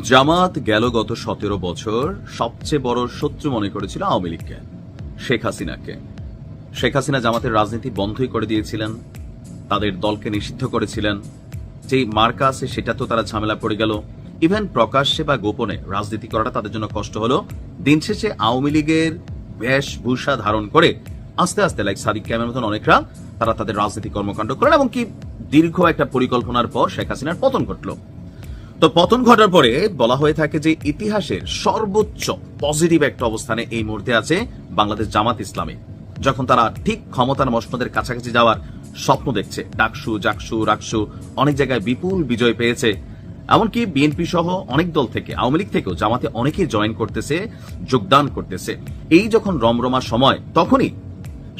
জামাত গেল গত সতেরো বছর। সবচেয়ে বড় শত্রু মনে করেছিল আওয়ামী লীগকে, শেখ হাসিনাকে। শেখ হাসিনা জামাতের রাজনীতি বন্ধই করে দিয়েছিলেন, তাদের দলকে নিষিদ্ধ করেছিলেন। যেই মার্কা আছে সেটা তো তারা ঝামেলা পড়ে গেল। ইভেন প্রকাশ্যে বা গোপনে রাজনীতি করাটা তাদের জন্য কষ্ট হলো। দিন শেষে আওয়ামী লীগের বেশভূষা ধারণ করে আস্তে আস্তে লাইক সাদিক ক্যামের মতন অনেকরা, তারা তাদের রাজনীতি কর্মকাণ্ড করেন এবং কি দীর্ঘ একটা পরিকল্পনার পর শেখ হাসিনার পতন ঘটলো। তো পতন ঘটার পরে বলা হয়ে থাকে যে ইতিহাসের সর্বোচ্চ পজিটিভ একটা অবস্থানে এই মুহূর্তে আছে বাংলাদেশ জামাত ইসলামী, যখন তারা ঠিক ক্ষমতার মসনদের কাছাকাছি যাওয়ার স্বপ্ন দেখছে। ডাকসু, জাকসু, রাকসু অনেক জায়গায় বিপুল বিজয় পেয়েছে। এমনকি বিএনপি সহ অনেক দল থেকে, আওয়ামী লীগ থেকেও জামাতে অনেকেই জয়েন করতেছে, যোগদান করতেছে। এই যখন রমরমা সময়, তখনই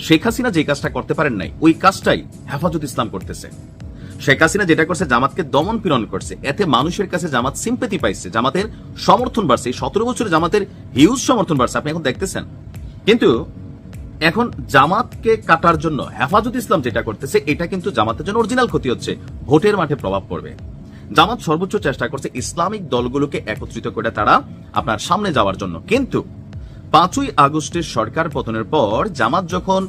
শেখ হাসিনা যে কাজটা করতে পারেন নাই, ওই কাজটাই হেফাজত ইসলাম করতেছে। শেখ হাসিনা যেটা করছে, জামাতকে দমন পীড়ন করছে। এতে মানুষের কাছে জামাত সিম্পেতি পাইছে। জামাতের সমর্থন বাড়ছে। সতেরো বছরে জামাতের হিউজ সমর্থন বাড়ছে। আপনি এখন দেখতেছেন। কিন্তু এখন জামাতকে কাটার জন্য হেফাজত ইসলাম যেটা করতেছে, এটা কিন্তু জামাতের জন্য অরিজিনাল ক্ষতি হচ্ছে। ভোটের মাঠে প্রভাব পড়বে। জামাত সর্বোচ্চ চেষ্টা করছে ইসলামিক দলগুলোকে একত্রিত করে তারা আপনার সামনে যাওয়ার জন্য। কিন্তু পাঁচই আগস্টের সরকার পতনের পর জামাত যখন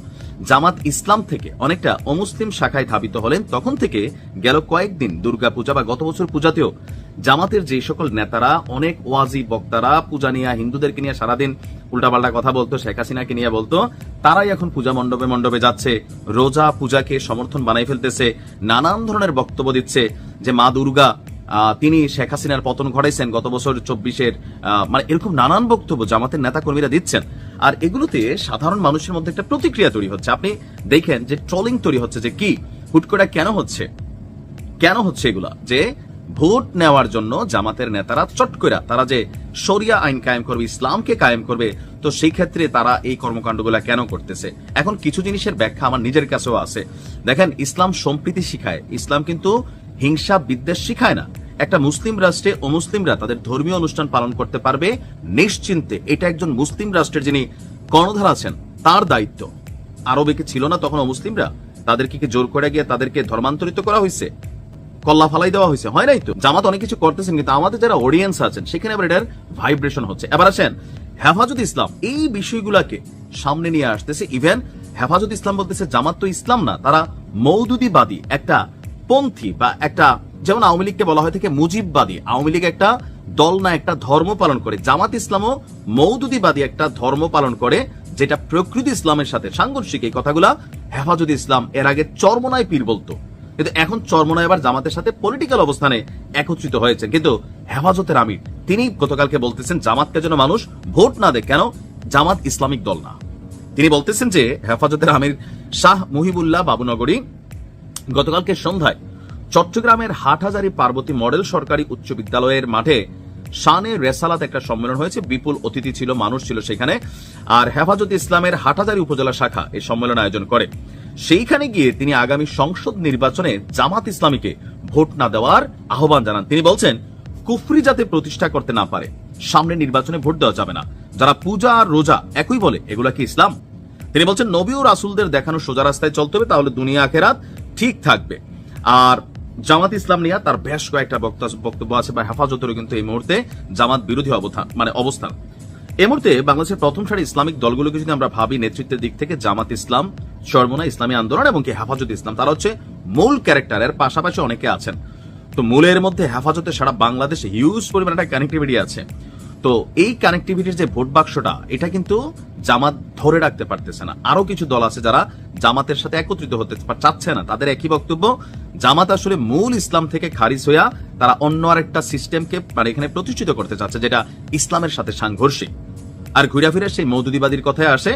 জামাত ইসলাম থেকে অনেকটা অমুসলিম শাখায় ধাবিত হলেন, তখন থেকে গেল কয়েকদিন দুর্গা পূজা বা গত বছর পূজাতেও জামাতের যে সকল নেতারা, অনেক ওয়াজি বক্তারা, পূজা নিয়ে হিন্দুদেরকে নিয়ে সারাদিন উল্টাপাল্টা কথা বলতো, শেখ হাসিনাকে নিয়ে বলতো, তারাই এখন পূজা মণ্ডপে মণ্ডপে যাচ্ছে, রোজা পূজাকে সমর্থন বানাই ফেলতেছে, নানান ধরনের বক্তব্য দিচ্ছে যে মা দুর্গা তিনি শেখ হাসিনার পতন ঘটাইছেন গত বছর চব্বিশের মানে এরকম নানান বক্তব্য জামাতের নেতা কর্মীরা দিচ্ছেন। আর এগুলোতে সাধারণ মানুষের মধ্যে একটা প্রতিক্রিয়া তৈরি হচ্ছে। আপনি দেখেন যে ট্রলিং তৈরি হচ্ছে যে কি? হুট করে কেন হচ্ছে? কেন হচ্ছে এগুলা? যে ভোট নেওয়ার জন্য জামাতের নেতারা চট করে তারা যে শরিয়া আইন কায়েম করবে, ইসলামকে কায়েম করবে, তো সেই ক্ষেত্রে তারা এই কর্মকাণ্ডগুলা কেন করতেছে? এখন কিছু জিনিসের ব্যাখ্যা আমার নিজের কাছেও আছে। দেখেন, ইসলাম সম্প্রীতি শিখায়। ইসলাম কিন্তু হিংসা বিদ্বেষ শিখায় না। একটা মুসলিম রাষ্ট্রে অমুসলিমরা তাদের ধর্মীয় অনুষ্ঠান পালন করতে পারবে নিশ্চিন্তে। এটা একজন মুসলিম রাষ্ট্রের যিনি কর্ণধার আছেন, তার দায়িত্ব। আরবে কি ছিল না তখন অমুসলিমরা? তাদেরকে কি জোর করে গিয়ে তাদেরকে ধর্মান্তরিত করা হয়েছে কল্লা ফালাই দেওয়া হয়েছে হয় নাই তো? জামাত অনেক কিছু করতেছেন, কিন্তু আমাদের যারা অডিয়েন্স আছেন, সেখানে আবার এটার ভাইব্রেশন হচ্ছে। এবার আসেন, হেফাজত ইসলাম, এই বিষয়গুলাকে সামনে নিয়ে আসতেছে। ইভেন হেফাজত ইসলাম বলতেছে, জামাত তো ইসলাম না, তারা মৌদুদিবাদী একটা পন্থী বা একটা যেমন আওয়ামী লীগকে বলা হয় থেকে মুজিববাদী। আওয়ামী লীগ একটা দল না, একটা ধর্ম পালন করে। জামাত ইসলামও মৌদুদিবাদী একটা ধর্ম পালন করে, যেটা প্রকৃতি ইসলামের সাথে। সাংঘর্ষিক এই কথাগুলা হেফাজত ইসলাম এর আগে চরমনায় পীর বলতো। কিন্তু এখন চরমনায় এবার জামাতের সাথে পলিটিক্যাল অবস্থানে একত্রিত হয়েছে। কিন্তু হেফাজতের আমির, তিনি গতকালকে বলতেছেন, জামাতকে যেন মানুষ ভোট না দেয়, কেন? জামাত ইসলামিক দল না। তিনি বলতেছেন যে, হেফাজতের আমির শাহ মুহিবুল্লাহ বাবুনগরী গতকালকে সন্ধ্যায় চট্টগ্রামের হাটহাজারি পার্বতী মডেল সরকারি উচ্চ বিদ্যালয়ের মাঠে শানে রেসালাত একটা সম্মেলন হয়েছে। বিপুল অতিথি ছিল, মানুষ ছিল সেখানে। আর হেফাজত ইসলামের হাটহাজারি উপজেলা শাখা এই সম্মেলন আয়োজন করে। সেইখানে গিয়ে তিনি আগামী সংসদ নির্বাচনে জামাত ইসলামীকে ভোট না দেওয়ার আহ্বান জানান। তিনি বলছেন, কুফরি যাতে প্রতিষ্ঠা করতে না পারে, সামনে নির্বাচনে ভোট দেওয়া যাবে না। যারা পূজা আর রোজা একই বলে, এগুলা কি ইসলাম? তিনি বলছেন, নবী ও রাসুলদের দেখানো সোজা রাস্তায় চলতে হবে, তাহলে দুনিয়া আখেরাত ঠিক থাকবে। আর জামাত ইসলাম নিয়ে তার বেশ কয়েকটা বক্তব্য আছে বা হেফাজতেরও কিন্তু এই মুহূর্তে জামাত বিরোধী অবস্থান মানে অবস্থান। এই মুহূর্তে বাংলাদেশের প্রথম সারি ইসলামিক দলগুলোকে যদি আমরা ভাবি, নেতৃত্বের দিক থেকে জামাত ইসলাম সর্বনা ইসলামী আন্দোলন এবং কি হেফাজত ইসলাম, তারা হচ্ছে মূল ক্যারেক্টারের পাশাপাশি অনেকে আছেন। তো মূলের মধ্যে হেফাজতে সারা বাংলাদেশে হিউজ পরিমাণ একটা কানেক্টিভিটি আছে। তো এই কানেক্টিভিটির যে ভোট বাক্সটা, এটা কিন্তু জামাত ধরে রাখতে পারতেছে না। আরও কিছু দল আছে যারা জামাতের সাথে একত্রিত হতে চাচ্ছে না। তাদের একই বক্তব্য, জামাত আসলে মূল ইসলাম থেকে খারিজ হইয়া তারা অন্য আরেকটা সিস্টেমকে মানে এখানে প্রতিষ্ঠিত করতে চাচ্ছে, যেটা ইসলামের সাথে সাংঘর্ষিক। আর ঘুরে ফিরে সেই মৌদুদিবাদীর কথায় আসে,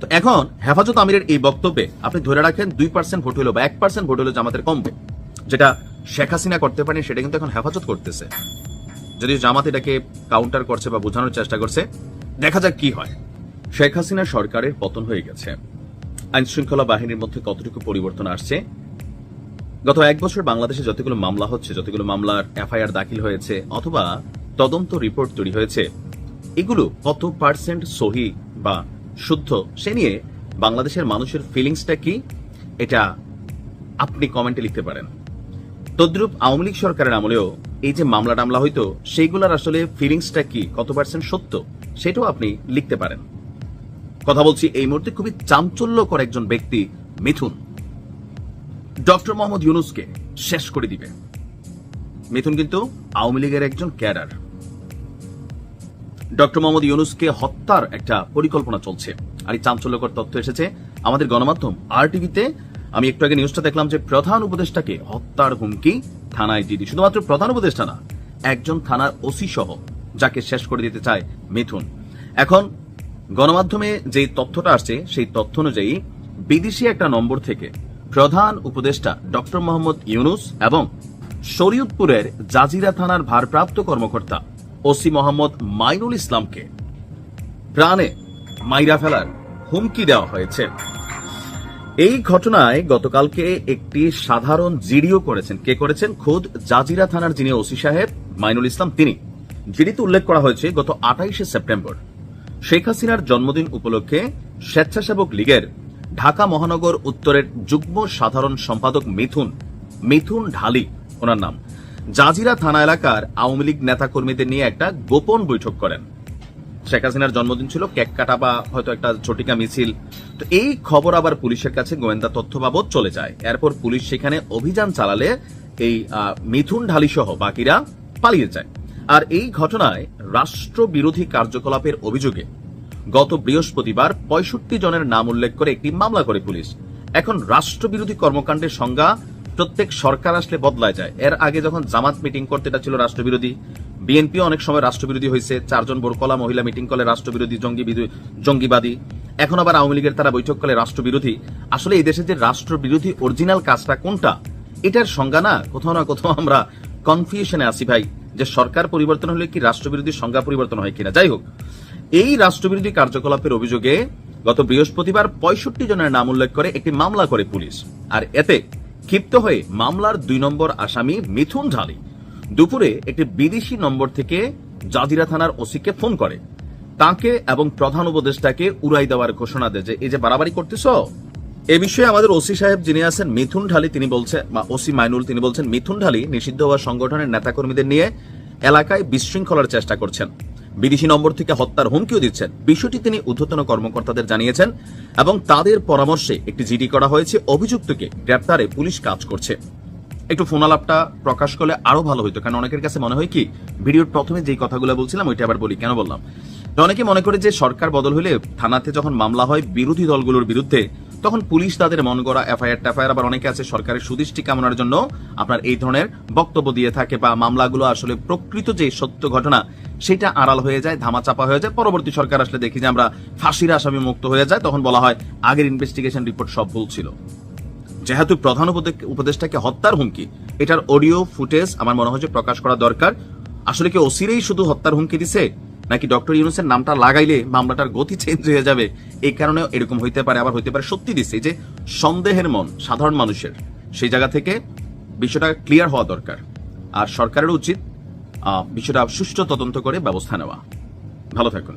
তো এখন হেফাজত আমিরের এই বক্তব্যে আপনি ধরে রাখেন দুই পার্সেন্ট ভোট হলো বা এক পার্সেন্ট ভোট হলো জামাতের কমবে, যেটা শেখ হাসিনা করতে পারেনি, সেটা কিন্তু এখন হেফাজত করতেছে। যদিও জামাত এটাকে কাউন্টার করছে বা বোঝানোর চেষ্টা করছে, দেখা যাক কি হয়। শেখ হাসিনা সরকারের পতন হয়ে গেছে। আইন শৃঙ্খলা বাহিনীর মধ্যে কতটুকু পরিবর্তন আসছে? গত এক বছর বাংলাদেশে যতগুলো মামলা হচ্ছে, যতগুলো মামলার এফআইআর দাখিল হয়েছে, অথবা তদন্ত রিপোর্ট তৈরি হয়েছে, এগুলো কত পার্সেন্ট সহি বা শুদ্ধ, সে নিয়ে বাংলাদেশের মানুষের ফিলিংসটা কি, এটা আপনি কমেন্টে লিখতে পারেন। তদ্রুপ আওয়ামী লীগ সরকারের আমলেও এই যে মামলা টামলা হইতো, সেইগুলোর আসলে ফিলিংসটা কি? কত পার্সেন্ট সত্য? সেটাও আপনি লিখতে পারেন। কথা বলছি, এই মুহূর্তে খুবই চাঞ্চল্যকর একজন ব্যক্তি, মিথুন। ডক্টর মোহাম্মদ ইউনুসকে শেষ করে দিবে। মিথুন কিন্তু আওয়ামী লীগের একজন ক্যাডার। ডক্টর মোহাম্মদ ইউনুসকে হত্যার একটা পরিকল্পনা চলছে। আর এই চাঞ্চল্যকর তথ্য এসেছে আমাদের গণমাধ্যম আর টিভিতে আমি একটু আগে নিউজটা দেখলাম যে প্রধান উপদেষ্টাকে হত্যার হুমকি থানায় জিডি শুধুমাত্র প্রধান উপদেষ্টা না, একজন থানার ওসি সহ, যাকে শেষ করে দিতে চায় মিথুন এখন, গণমাধ্যমে যে তথ্যটা আসছে, সেই তথ্য অনুযায়ী বিদেশি একটা নম্বর থেকে প্রধান উপদেষ্টা ডক্টর মোহাম্মদ ইউনুস এবং শরীয়তপুরের জাজিরা থানার ভারপ্রাপ্ত কর্মকর্তা ওসি মোহাম্মদ মাইনুল ইসলামকে প্রাণে মাইরা ফেলার হুমকি দেওয়া হয়েছে। এই ঘটনায় গতকালকে একটি সাধারণ জিডিও করেছেন। কে করেছেন? খোদ জাজিরা থানার যিনি ওসি সাহেব, মাইনুল ইসলাম তিনি। জিডিতে উল্লেখ করা হয়েছে, গত আঠাইশে সেপ্টেম্বর শেখ হাসিনার জন্মদিন উপলক্ষে স্বেচ্ছাসেবক লীগের ঢাকা মহানগর উত্তরের যুগ্ম সাধারণ সম্পাদক মিথুন মিথুন ঢালি ওনার নাম। জাজিরা থানা এলাকার আওয়ামী লীগ নেতাকর্মীদের নিয়ে একটা গোপন বৈঠক করেন। শেখ হাসিনার জন্মদিন ছিল, কেক কাটা বা হয়তো একটা ছোটিকা মিছিল। তো এই খবর আবার পুলিশের কাছে গোয়েন্দা তথ্য বাবদ চলে যায়। এরপর পুলিশ সেখানে অভিযান চালালে এই মিথুন ঢালি সহ বাকিরা পালিয়ে যায়। আর এই ঘটনায় রাষ্ট্রবিরোধী কার্যকলাপের অভিযোগে গত বৃহস্পতিবার পঁয়ষট্টি জনের নাম উল্লেখ করে একটি মামলা করে পুলিশ। এখন রাষ্ট্রবিরোধী কর্মকাণ্ডের সংজ্ঞা প্রত্যেক সরকার আসলে বদলায় যায়। এর আগে যখন জামাত মিটিং করতে এটা ছিল রাষ্ট্রবিরোধী, বিএনপি অনেক সময় রাষ্ট্রবিরোধী হয়েছে। চারজন বোরকলা মহিলা মিটিং করলে রাষ্ট্রবিরোধী, জঙ্গি জঙ্গিবাদী। এখন আবার আওয়ামী লীগের তারা বৈঠক করলে রাষ্ট্রবিরোধী। আসলে এই দেশে যে রাষ্ট্রবিরোধী অরিজিনাল কাজটা কোনটা, এটার সংজ্ঞা না কোথাও না কোথাও আমরা কনফিউশনে আসি ভাই, যে সরকার পরিবর্তন হলে কি রাষ্ট্রবিরোধী সংজ্ঞা পরিবর্তন হয় কিনা। যাই হোক, এই রাষ্ট্রবিরোধী কার্যকলাপের অভিযোগে গত বৃহস্পতিবার পঁয়ষট্টি জনের নাম উল্লেখ করে একটি মামলা করে পুলিশ। আর এতে ক্ষিপ্ত হয়ে মামলার দুই নম্বর আসামি মিথুন ঢালি দুপুরে একটি বিদেশি নম্বর থেকে জাজিরা থানার ওসিকে ফোন করে। তাকে এবং প্রধান উপদেষ্টাকে উড়াই দেওয়ার ঘোষণা দেয় যে, এই যে বাড়াবাড়ি করতেছ? এ বিষয়ে আমাদের ওসি সাহেব যিনি আছেন, মিথুন ঢালি, তিনি বলছেন বা ওসি মাইনুল, তিনি বলছেন, মিথুন ঢালি নিষিদ্ধ হওয়া সংগঠনের নেতাকর্মীদের নিয়ে এলাকায় বিশৃঙ্খলার চেষ্টা করছেন। বিদেশি নম্বর থেকে হত্যার হুমকিও দিচ্ছেন। বিষয়টি তিনি ঊর্ধ্বতন কর্মকর্তাদের জানিয়েছেন এবং তাদের পরামর্শে একটি জিডি করা হয়েছে। অভিযুক্তকে গ্রেপ্তারে পুলিশ কাজ করছে। একটু ফোন আলাপটা প্রকাশ করলে আরও ভালো হইতো, কারণ অনেকের কাছে মনে হয় কি, ভিডিওর প্রথমে যেই কথাগুলো বলছিলাম, ওইটা আবার বলি, কেন বললাম? অনেকে মনে করে যে সরকার বদল হলে থানাতে যখন মামলা হয়, বিরোধী দলগুলোর বিরুদ্ধে তখন পুলিশ তাদের মন গড়া, এফআইআর টাফআইআর আবার অনেকে আছে সরকারের সুদৃষ্টি কামনার জন্য আপনার এই ধরনের বক্তব্য দিয়ে থাকে বা মামলাগুলো আসলে প্রকৃত যে সত্য ঘটনা সেটা আড়াল হয়ে যায়, ধামাচাপা হয়ে যায়। পরবর্তী সরকার আসলে দেখি যে আমরা ফাঁসির আসামি মুক্ত হয়ে যায়। তখন বলা হয় আগের ইনভেস্টিগেশন রিপোর্ট সব ভুল ছিল। যেহেতু প্রধান উপদে- উপদেষ্টাকে হত্যার হুমকি, এটার অডিও ফুটেজ আমার মনে হয় যে প্রকাশ করা দরকার। আসলে কি ওসিরেই শুধু হত্যার হুমকি দিছে? নাকি ডক্টর ইউনুসের নামটা লাগাইলে মামলাটার গতি চেঞ্জ হয়ে যাবে? এই কারণে এরকম হইতে পারে, আবার হইতে পারে। সত্যি দিচ্ছে যে সন্দেহের মন সাধারণ মানুষের, সেই জায়গা থেকে বিষয়টা ক্লিয়ার হওয়া দরকার। আর সরকারের উচিত বিষয়টা সুষ্ঠু তদন্ত করে ব্যবস্থা নেওয়া। ভালো থাকুন।